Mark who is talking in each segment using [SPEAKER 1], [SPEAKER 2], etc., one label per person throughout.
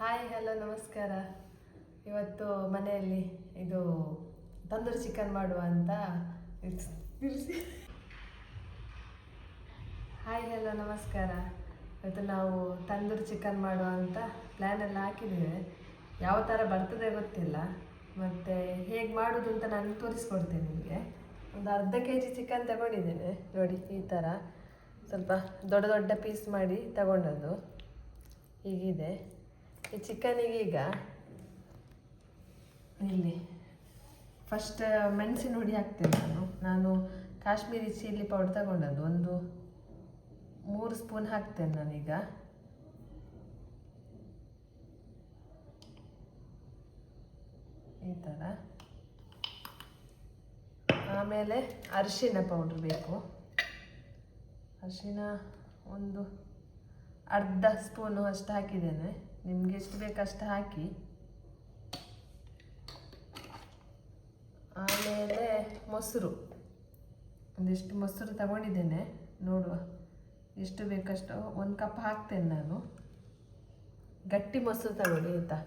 [SPEAKER 1] Hi hello ನಮಸ್ಕಾರ. ಇವತ್ತು ಮನೆಯಲ್ಲಿ ಇದು ತಂದೂರಿ ಚಿಕನ್ ಮಾಡುವ ಅಂತ ತಿಳಿಸಿ. ಹಾಯ್ ಹಲೋ ನಮಸ್ಕಾರ. ಇವತ್ತು ನಾವು ತಂದೂರಿ ಚಿಕನ್ ಮಾಡುವ ಅಂತ ಪ್ಲ್ಯಾನೆಲ್ಲ ಹಾಕಿದ್ದೇವೆ. ಯಾವ ಥರ ಬರ್ತದೆ ಗೊತ್ತಿಲ್ಲ. ಮತ್ತು ಹೇಗೆ ಮಾಡೋದು ಅಂತ ನಾನು ತೋರಿಸ್ಕೊಡ್ತೇನೆ ನಿಮಗೆ. ಒಂದು ಅರ್ಧ ಕೆ ಜಿ ಚಿಕನ್ ತಗೊಂಡಿದ್ದೇನೆ. ನೋಡಿ, ಈ ಥರ ಸ್ವಲ್ಪ ದೊಡ್ಡ ದೊಡ್ಡ ಪೀಸ್ ಮಾಡಿ ತಗೊಂಡದ್ದು. ಹೀಗಿದೆ. ಈ ಚಿಕನಿಗೆ ಈಗ ಇಲ್ಲಿ ಫಸ್ಟ್ ಮೆಣಸಿನ ಹುಡಿ ಹಾಕ್ತೇನೆ ನಾನು. ನಾನು ಕಾಶ್ಮೀರಿ ಚಿಲ್ಲಿ ಪೌಡರ್ ತಗೊಂಡದ್ದು. ಒಂದು ಮೂರು ಸ್ಪೂನ್ ಹಾಕ್ತೇನೆ ನಾನೀಗ. ಈ ಥರ ಆಮೇಲೆ ಅರಿಶಿನ ಪೌಡ್ರ್ ಬೇಕು. ಅರಿಶಿನ ಒಂದು ಅರ್ಧ ಸ್ಪೂನು ಅಷ್ಟು ಹಾಕಿದ್ದೇನೆ. ನಿಮ್ಗೆ ಎಷ್ಟು ಬೇಕಷ್ಟು ಹಾಕಿ. ಆಮೇಲೆ ಮೊಸರು. ಒಂದಿಷ್ಟು ಮೊಸರು ತಗೊಂಡಿದ್ದೇನೆ. ನೋಡುವ ಎಷ್ಟು ಬೇಕಷ್ಟು. ಒಂದು ಕಪ್ ಹಾಕ್ತೇನೆ ನಾನು. ಗಟ್ಟಿ ಮೊಸರು ತಗೊಳ್ಳಿ ಆಯಿತಾ?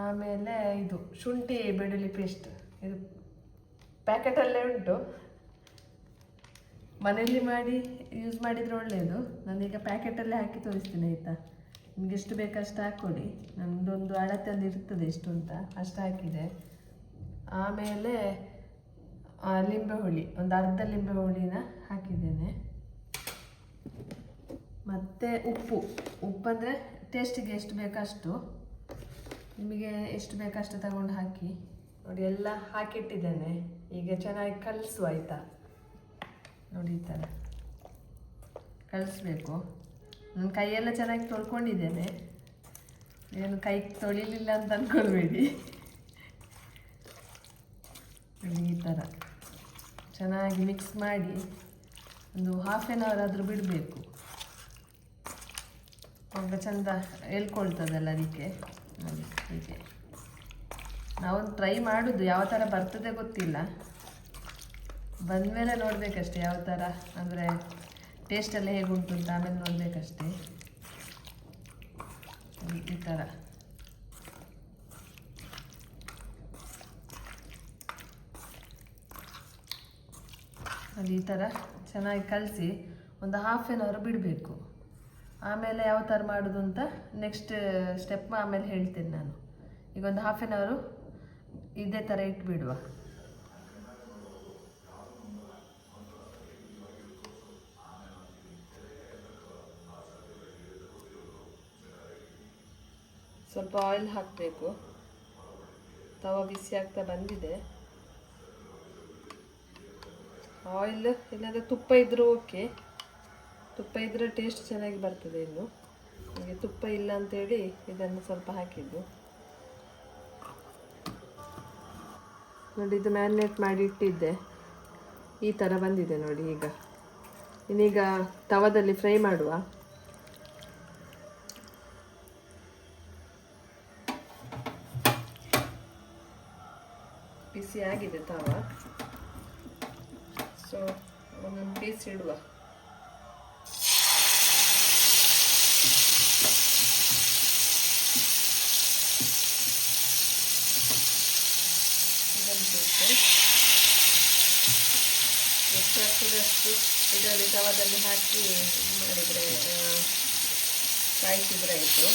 [SPEAKER 1] ಆಮೇಲೆ ಇದು ಶುಂಠಿ ಬೆಳ್ಳುಳ್ಳಿ ಪೇಸ್ಟ್. ಇದು ಪ್ಯಾಕೆಟಲ್ಲೇ ಉಂಟು. ಮನೆಯಲ್ಲಿ ಮಾಡಿ ಯೂಸ್ ಮಾಡಿದರೆ ಒಳ್ಳೆಯದು ನಾನೀಗ ಪ್ಯಾಕೆಟಲ್ಲೇ ಹಾಕಿ ತೋರಿಸ್ತೀನಿ ಆಯಿತಾ? ನಿಮ್ಗೆ ಎಷ್ಟು ಬೇಕಷ್ಟು ಹಾಕ್ಕೊಡಿ ನನ್ನದೊಂದು ಅಳತೆಯಲ್ಲಿ ಇರ್ತದೆ ಎಷ್ಟು ಅಂತ. ಅಷ್ಟು ಹಾಕಿದೆ. ಆಮೇಲೆ ಲಿಂಬೆ ಹುಳಿ ಒಂದು ಅರ್ಧ ಲಿಂಬೆ ಹುಳಿನ ಹಾಕಿದ್ದೇನೆ. ಮತ್ತು ಉಪ್ಪು. ಉಪ್ಪಂದರೆ ಟೇಸ್ಟಿಗೆ ಎಷ್ಟು ಬೇಕಷ್ಟು ನಿಮಗೆ ಎಷ್ಟು ಬೇಕಷ್ಟು ತಗೊಂಡು ಹಾಕಿ. ನೋಡಿ, ಎಲ್ಲ ಹಾಕಿಟ್ಟಿದ್ದೇನೆ. ಈಗ ಚೆನ್ನಾಗಿ ಕಲಿಸು ಆಯಿತಾ ನೋಡಿ ಈ ಥರ. ಕಲಿಸ್ಬೇಕು. ನನ್ನ ಕೈಯೆಲ್ಲ ಚೆನ್ನಾಗಿ ತೊಳ್ಕೊಂಡಿದ್ದೇನೆ. ಏನು ಕೈ ತೊಳಿಲಿಲ್ಲ ಅಂತ ಅಂದ್ಕೊಳ್ಬೇಡಿ ಈ ಥರ ಚೆನ್ನಾಗಿ ಮಿಕ್ಸ್ ಮಾಡಿ ಒಂದು ಹಾಫ್ ಆನ್ ಅವರ್ ಆದರೂ ಬಿಡಬೇಕು. ಆಗ ಚಂದ ಹೇಳ್ಕೊಳ್ತದಲ್ಲ ಅದಕ್ಕೆ ಹೀಗೆ. ನಾವು ಟ್ರೈ ಮಾಡೋದು, ಯಾವ ಥರ ಬರ್ತದೆ ಗೊತ್ತಿಲ್ಲ. ಬಂದಮೇಲೆ ನೋಡಬೇಕಷ್ಟೆ ಯಾವ ಥರ, ಅಂದರೆ ಟೇಸ್ಟೆಲ್ಲ ಹೇಗುಂಟು ಅಂತ ಆಮೇಲೆ ನೋಡಬೇಕಷ್ಟೇ. ಈ ಥರ ಅದು ಈ ಥರ ಚೆನ್ನಾಗಿ ಕಲಸಿ ಒಂದು ಹಾಫ್ ಎನ್ ಅವರ್ ಬಿಡಬೇಕು. ಆಮೇಲೆ ಯಾವ ಥರ ಮಾಡೋದು ಅಂತ ನೆಕ್ಸ್ಟ್ ಸ್ಟೆಪ್ ಆಮೇಲೆ ಹೇಳ್ತೇನೆ ನಾನು. ಈಗ ಒಂದು ಹಾಫ್ ಎನ್ ಅವರು ಇದೇ ಥರ ಇಟ್ಬಿಡುವ. ಸ್ವಲ್ಪ ಆಯಿಲ್ ಹಾಕಬೇಕು. ತವ ಬಿಸಿ ಆಗ್ತಾ ಬಂದಿದೆ. ಆಯಿಲ್, ಇಲ್ಲಾಂದರೆ ತುಪ್ಪ ಇದ್ದರೂ ಓಕೆ. ತುಪ್ಪ ಇದ್ದರೆ ಟೇಸ್ಟ್ ಚೆನ್ನಾಗಿ ಬರ್ತದೆ ಇನ್ನು. ನನಗೆ ತುಪ್ಪ ಇಲ್ಲ ಅಂತೇಳಿ ಇದನ್ನು ಸ್ವಲ್ಪ ಹಾಕಿದ್ದು. ನೋಡಿ, ಇದು ಮ್ಯಾರಿನೇಟ್ ಮಾಡಿ ಇಟ್ಟಿದ್ದೆ. ಈ ಥರ ಬಂದಿದೆ ನೋಡಿ ಈಗ. ಇನ್ನೀಗ ತವದಲ್ಲಿ ಫ್ರೈ ಮಾಡುವ. ಬಿಸಿ ಆಗಿದೆ ತವ. ಸೊ ಒಂದೊಂದು ಪೀಸ್ ಇಡುವ. ಇದೊಂದು ಪೀಸು ಎಷ್ಟು ಆಗ್ತದೆ ಅಷ್ಟು ಇದರಲ್ಲಿ ತವದಲ್ಲಿ ಹಾಕಿ ಮಾಡಿದರೆ ಕಾಯಿಸಿದ್ರೆ ಆಯಿತು.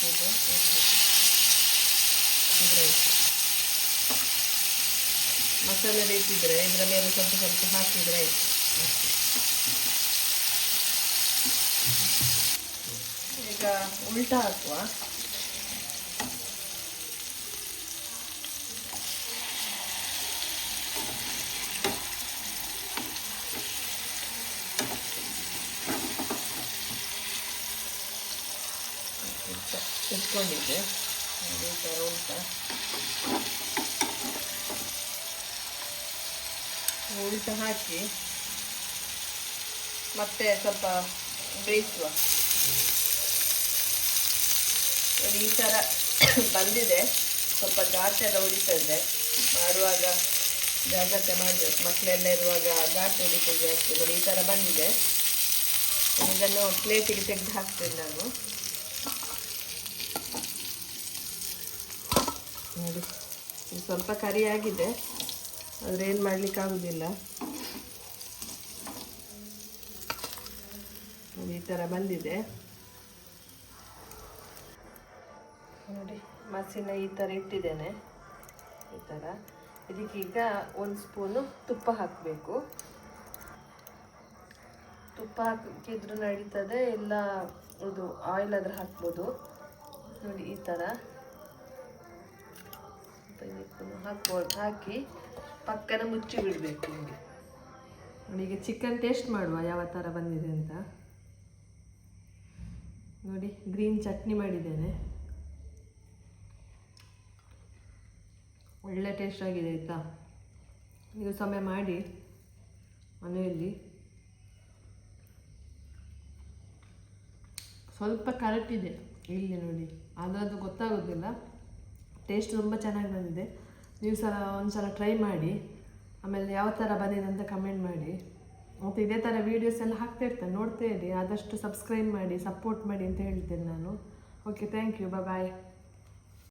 [SPEAKER 1] ಒಂದು ಪೀಸ್ ಇದೆ ಇದ್ರೆ ಆಯ್ತು. ಮಸಾಲೆ ಬೇಕಿದ್ರೆ ಇದರ ಮೇಲೆ ಸ್ವಲ್ಪ ಸ್ವಲ್ಪ ಹಾಕಿದ್ರೆ ಆಯ್ತು ಅಷ್ಟೇ. ಈಗ ಉಲ್ಟಾ ಹಾಕುವ ಇಟ್ಕೊಂಡಿದ್ದೆ. ಈ ಥರ ಉಲ್ಟಾ ಹಾಕಿ. ಮತ್ತೆ ಸ್ವಲ್ಪ ಬೇಯಿಸುವ. ಈ ಥರ ಬಂದಿದೆ. ಸ್ವಲ್ಪ ಗಾಟ್ ಎಲ್ಲ ಉಳಿತದೆ ಮಾಡುವಾಗ ಜಾಗ್ರತೆ ಮಾಡಬೇಕು ಮಕ್ಕಳೆಲ್ಲ ಇರುವಾಗ ಘಾಟು ಉಳಿತದೆ ಜಾಸ್ತಿ ನೋಡಿ, ಈ ಥರ ಬಂದಿದೆ. ಇದನ್ನು ಪ್ಲೇಟಿಗೆ ತೆಗೆದು ಹಾಕ್ತೇನೆ ನಾನು. ನೋಡಿ. ಇದು ಸ್ವಲ್ಪ ಕರಿ ಆಗಿದೆ ಆದರೆ ಏನು ಮಾಡಲಿಕ್ಕಾಗೋದಿಲ್ಲ ಈ ಥರ ಬಂದಿದೆ. ನೋಡಿ, ಮಸಿನ ಈ ಥರ ಇಟ್ಟಿದ್ದೇನೆ. ಈ ಥರ ಇದಕ್ಕೀಗ ಒಂದು ಸ್ಪೂನು ತುಪ್ಪ ಹಾಕಬೇಕು. ತುಪ್ಪ ಹಾಕಿದ್ರೂ ನಡೀತದೆ, ಇಲ್ಲ ಇದು ಆಯಿಲ್ ಆದರೆ ಹಾಕ್ಬೋದು. ನೋಡಿ, ಈ ಥರ ಇದಕ್ಕೂ ಹಾಕ್ಬೋದು ಹಾಕಿ ಪಕ್ಕನ ಮುಚ್ಚಿ ಬಿಡಬೇಕು ನೋಡಿ ಈಗ ಚಿಕನ್ ಟೇಸ್ಟ್ ಮಾಡುವ ಯಾವ ಥರ ಬಂದಿದೆ ಅಂತ. ನೋಡಿ ಗ್ರೀನ್ ಚಟ್ನಿ ಮಾಡಿದ್ದೇನೆ. ಒಳ್ಳೆ ಟೇಸ್ಟ್ ಆಗಿದೆ ಆಯಿತಾ? ನೀವು ಸಮಯ ಮಾಡಿ ಮನೆಯಲ್ಲಿ. ಸ್ವಲ್ಪ ಕರೆಕ್ಟ್ ಇದೆ ಇಲ್ಲಿ ನೋಡಿ. ಅದರದ್ದು ಗೊತ್ತಾಗೋದಿಲ್ಲ. ಟೇಸ್ಟ್ ತುಂಬ ಚೆನ್ನಾಗಿ ಬಂದಿದೆ. ನೀವು ಸಲ ಒಂದು ಸಲ ಟ್ರೈ ಮಾಡಿ. ಆಮೇಲೆ ಯಾವ ಥರ ಬಂದಿದೆ ಅಂತ ಕಮೆಂಟ್ ಮಾಡಿ. ಮತ್ತು ಇದೇ ಥರ ವೀಡಿಯೋಸ್ ಎಲ್ಲ ಹಾಕ್ತಾ ಇರ್ತೇನೆ, ನೋಡ್ತಾ ಇರಿ. ಆದಷ್ಟು ಸಬ್ಸ್ಕ್ರೈಬ್ ಮಾಡಿ ಸಪೋರ್ಟ್ ಮಾಡಿ ಅಂತ ಹೇಳ್ತೇನೆ ನಾನು. Okay thank you bye